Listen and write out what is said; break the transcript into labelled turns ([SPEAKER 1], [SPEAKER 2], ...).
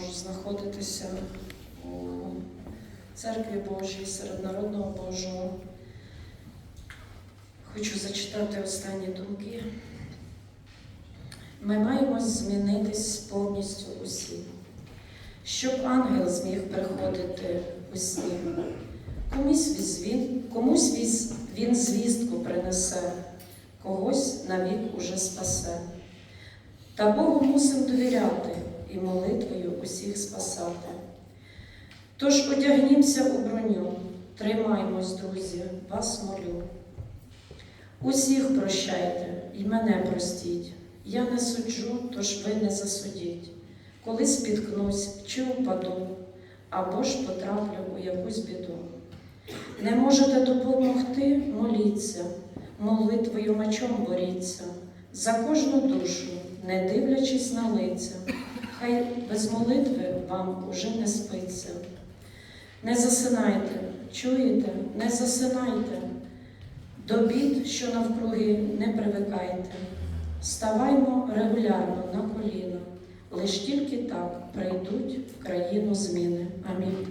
[SPEAKER 1] можу знаходитися у церкві Божій, серед народного Божого. Хочу зачитати останні думки. Ми маємо змінитись повністю усі, щоб ангел зміг приходити у. Комусь він, комусь він звістку принесе, когось навік уже спасе. Та Богу мусим довіряти і молитвою усіх спасати. Тож одягнімося у броню, тримаймось, друзі, вас молю. Усіх прощайте і мене простіть. Я не суджу, тож ви не засудіть. Коли спіткнусь чи упаду, або ж потраплю у якусь біду. Не можете допомогти, моліться, молитвою мечом боріться, за кожну душу, не дивлячись на лиця, хай без молитви вам уже не спиться. Не засинайте, чуєте, не засинайте, до бід, що навкруги, не привикайте. Ставаймо регулярно на коліна, лиш тільки так прийдуть в країну зміни. Амінь.